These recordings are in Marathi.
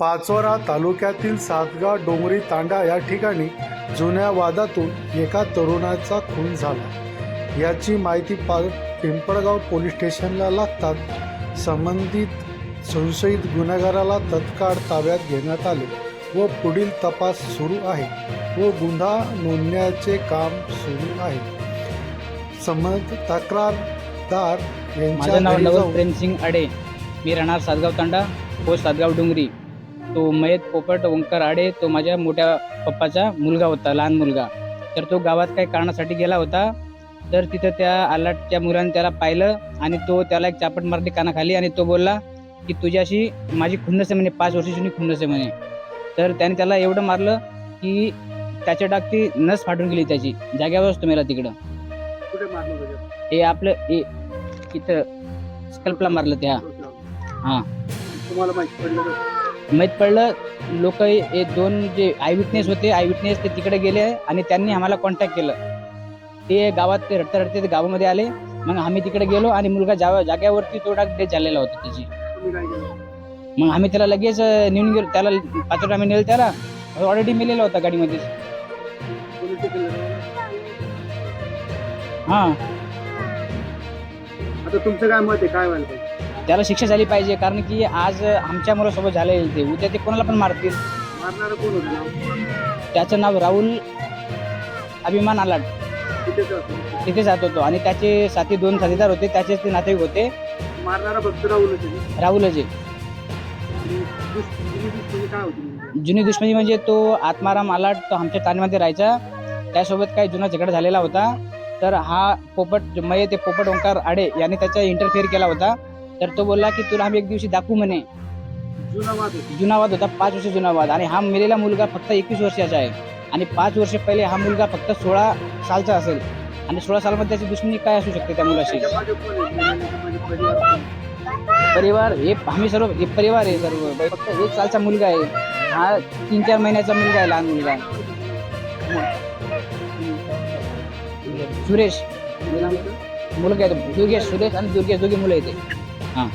पाचोरा तालुक्यातील सातगाव डोंगरी तांडा या ठिकाणी जुन्या वादातून एका तरुणाचा खून झाला. याची माहिती पा पिंपळगाव पोलीस स्टेशनला लागतात संबंधित संशयित गुन्हेगाराला तत्काळ ताब्यात घेण्यात आले व पुढील तपास सुरू आहे व गुन्हा नोंदण्याचे काम सुरू आहे. संबंध तक्रारदार यांच्या माझं नाव नवल प्रेमसिंग आडे. मी राहणार सातगाव तांडा पोस्ट सातगाव डोंगरी. तो मयत पोपट ओंकार आडे तो माझ्या मोठ्या पप्पाचा मुलगा होता लहान मुलगा. तर तो गावात काही कारणासाठी गेला होता. तर तिथं त्या आलाटच्या मुलाने त्याला पाहिलं आणि तो त्याला एक चापट मारली कानाखाली आणि तो बोलला की तुझ्याशी माझी खुन्नस आहे म्हणे पाच वर्षाची जुनी खुन्नस आहे म्हणे. तर त्याने त्याला एवढं मारलं की त्याच्या डाग ती नस फाटून गेली त्याची. जाग्यावरच तो मेला तिकडं. कुठे मारलं? हे आपलं हे इथं स्कल्पला मारलं त्या. हा. तुम्हाला माहिती पडलं? माहीत पडलं लोक हे दोन जे आय विटनेस होते आय विटनेस ते तिकडे गेले आणि त्यांनी आम्हाला कॉन्टॅक्ट केलं. ते गावात ते रडता रडते ते गावामध्ये आले. मग आम्ही तिकडे गेलो आणि मुलगा जावा जाग्यावरती थोडा डेथ झालेला होता त्याची. मग आम्ही त्याला लगेच नेऊन गेलो. त्याला पाच आम्ही नेलं त्याला. ऑलरेडी मेलेला होता गाडीमध्ये. पोलीस स्टेशनला जाऊ. हा. आता तुमचं काय मत आहे? काय पाहिजे त्याला शिक्षा झाली पाहिजे कारण की आज आमच्या मुलासोबत झालेलं ते. उद्या ते कोणाला पण मारतील. मारणारं कोण होतं नाव? त्याचं नाव राहुल अभिमान आलाट. तिथे जात होतो. आणि त्याचे साथी दोन साथीदार होते त्याचेच ते नातेवाईक होते. मारणारा फक्त राहुलच आहे. राहुलचे आणि दुस- दुसरी दुसरी काय होती म्हणजे? जुनी दुश्मनी म्हणजे तो आत्माराम आलाट तो आमच्या ताणीमध्ये राहायचा. त्यासोबत काही जुना झगडा झालेला होता. तर हा पोपट मये ते पोपट ओंकार आडे याने त्याचा इंटरफेअर केला होता. तर तो बोलला की तुला आम्ही एक दिवशी दाखवू म्हणे. जुना वाद होता. पाच वर्ष जुना वाद. आणि हा मेलेला मुलगा फक्त एकवीस वर्षाचा आहे. आणि पाच वर्ष पहिले हा मुलगा फक्त सोळा सालचा असेल. आणि सोळा सालमध्ये त्याची दुश्मनी काय असू शकते त्या मुलाशी? परिवार हे आम्ही सर्व हे परिवार आहे सर्व. फक्त एक सालचा मुलगा आहे. हा तीन चार महिन्याचा मुलगा आहे लहान मुलगा. सुरेश. मुलगा आहे. दुर्गेश सुरेश आणि दुर्गेश. दोघे मुलं येते हां.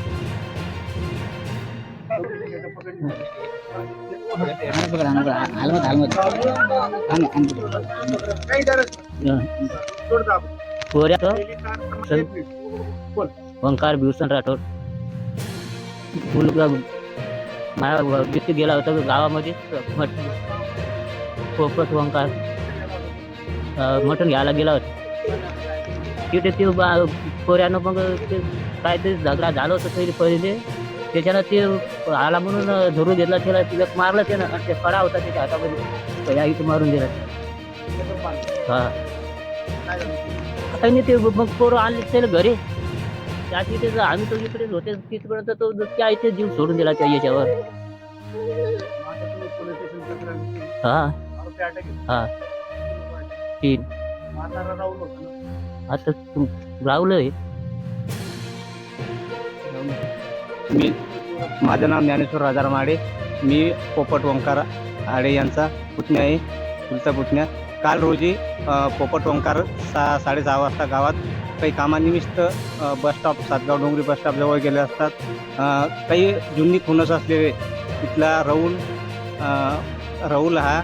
पकड हालमत हालमत तर ओंकार भिवसन राठोड. मुलगा माझ्या व्यक्ती गेला होता गावामध्ये मटण पोपट ओंकार मटण घ्यायला गेला होता. तिथे ते बा- पोऱ्यानं मग ते काहीतरी झगडा झालं होतं तरी पहिले. त्याच्यानं ते आला म्हणून धरून घेतला त्याला तिला मारलं त्यानं आणि ते फळा होता त्याच्या हातामध्ये. तर या इथं मारून दिला. हा. काही नाही ते मग पोरं आणले त्याला घरी. त्या तिथे आम्ही तो इकडे होते तिथपर्यंत तो त्या इथे जीव सोडून दिला त्या याच्यावर. हा. हा. तीन. आता तू राहुल आहे. मी माझं नाव ज्ञानेश्वर राजाराम आडे. मी पोपट ओंकार आडे यांचा पुतण्या आहे पुढचा पुतण्या. काल रोजी पोपट ओंकार सा साडेसहा वाजता गावात काही कामानिमित्त बस स्टॉप सातगाव डोंगरी बस स्टॉपजवळ गेले असतात. काही जुनी खुनस असलेले तिथला राहुल राहुल हा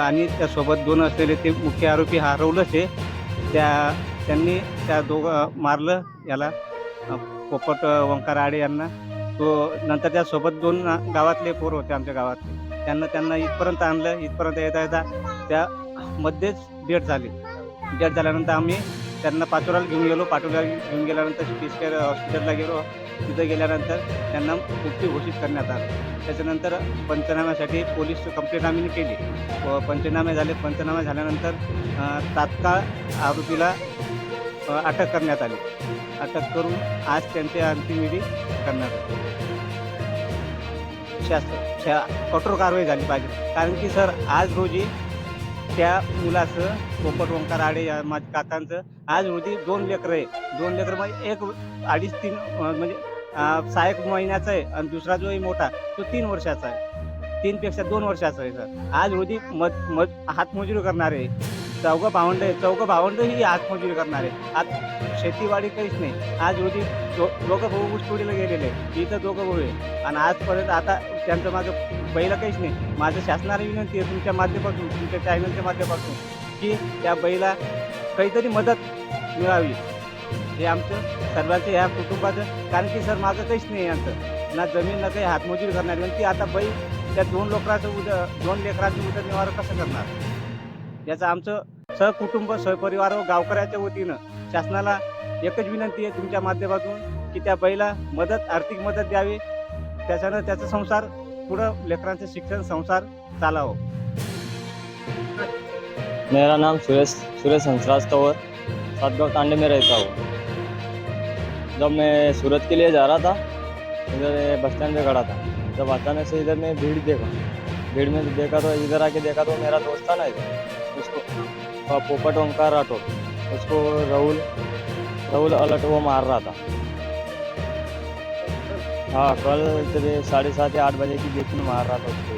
आणि त्यासोबत दोन असलेले ते मुख्य आरोपी हा राहुलच आहे. त्या त्यांनी त्या दोघं मारलं याला पोपट ओंकार आडे यांना. तो नंतर त्यासोबत दोन गावातले पोर होते आमच्या गावातले. त्यांना त्यांना इथपर्यंत आणलं. इथपर्यंत येता येता त्या मध्येच डेट झाली. डेट झाल्यानंतर आम्ही त्यांना पाचोराला घेऊन गेलो. पाचोऱ्याला घेऊन गेल्यानंतर सी हॉस्पिटलला गेलो. तिथं गेल्यानंतर त्यांना मुक्ती घोषित करण्यात आलं. त्याच्यानंतर पंचनाम्यासाठी पोलीस कंप्लेंट आम्ही केली. व पंचनामे झाले. पंचनामे झाल्यानंतर तात्काळ आरोपीला अटक करण्यात आली. अटक करून आज त्यांची अंतिम विधी करण्यात आली. शास्त्र शा कठोर कारवाई झाली पाहिजे. कारण की सर आज रोजी त्या मुलाचं पोपट ओंकार आडे या माझ्या काकांचं आज रोजी दोन लेकरं आहे दोन लेकरं म्हणजे एक अडीच तीन म्हणजे सहा एक महिन्याचा आहे आणि दुसरा जो आहे मोठा तो तीन वर्षाचा आहे. तीनपेक्षा दोन वर्षाचा आहे सर. आज रोजी मज मज हातमजुरी करणार आहे चौघं भावंड चौघं भावंड ही हातमजुरी करणार. आहे आज शेतीवाडी काहीच नाही. आज रोजी दो दोघं भाऊ ऊसतोडीला गेलेले इथं दोघं भाऊ आहे आणि आजपर्यंत आता त्यांचं माझं बैला काहीच नाही. माझं शासनाला विनंती आहे तुमच्या माध्यमातून तुमच्या चॅनलच्या माध्यमातून की त्या बैला काहीतरी मदत मिळावी. हे आमचं सर्वांचं ह्या कुटुंबाचं. कारण की सर माझं काहीच नाही यांचं ना जमीन ना काही हातमजुरी करणार. आणि ती आता बैल त्या दोन लोकांचं उद्या दोन लेकरांचं उदरनिर्वाह कसं करणार? याचं आमचं सहकुटुंब सहपरिवार व गावकऱ्याच्या वतीनं शासनाला एकच विनंती आहे तुमच्या माध्यमातून की त्या बैला मदत आर्थिक मदत द्यावी. त्याच्यानं त्याचा संसार पुढं लेकरांचं शिक्षण संसार चालावं. मेरा नाम सुरेश सुरेश हंसराज तंवर सातगांव तांडे में रहता हूँ। जब मैं सूरत के लिए जा रहा था इधर बस स्टैंड पे खड़ा था। जब अचानक से इधर मैं भीड़ देखा भीड़ में देखा तो इधर आके देखा तो मेरा दोस्त था ना इधर। उसको पोपट ओंकार राठौर उसको राहुल राहुल अलट वो मार रहा था। हाँ कल जब साढ़े सात या आठ बजे की बीच में मार रहा था उसको।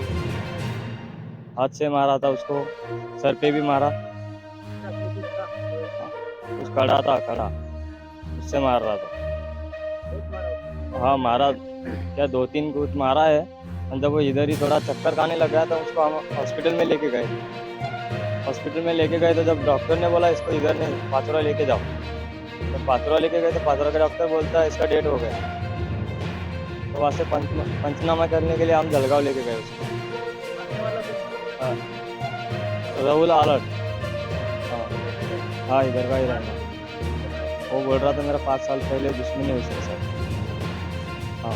हाथ से मारा था उसको, सर पे भी मारा। उस कड़ा था, कड़ा। उससे मार रहा था। हाँ मारा। क्या दो तीन कूद मारा है? जब वो इधर ही थोड़ा चक्कर खाने लग गया तो उसको हम हॉस्पिटल में लेके गए। हॉस्पिटल में लेके गए तो जब डॉक्टर ने बोला, इसको इधर नहीं पाचोरा लेके जाओ। तो पाचोरा लेके गए तो पाचोरा का डॉक्टर बोलता है इसका डेट हो गया। तो वहाँ से पंच, पंचनामा करने के लिए हम जलगांव लेके गए उसको। हाँ। राहुल आलट। हाँ। हाँ इधर का ही रहना। वो बोल रहा था मेरा पाँच साल पहले दुश्मनी है उसके साथ हाँ।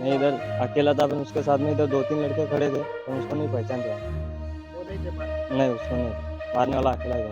नहीं इधर अकेला था फिर उसके साथ में इधर दो तीन लड़के खड़े थे तो उसको नहीं पहचान रहा। नहीं उसको नहीं। मारने वाला अकेला ही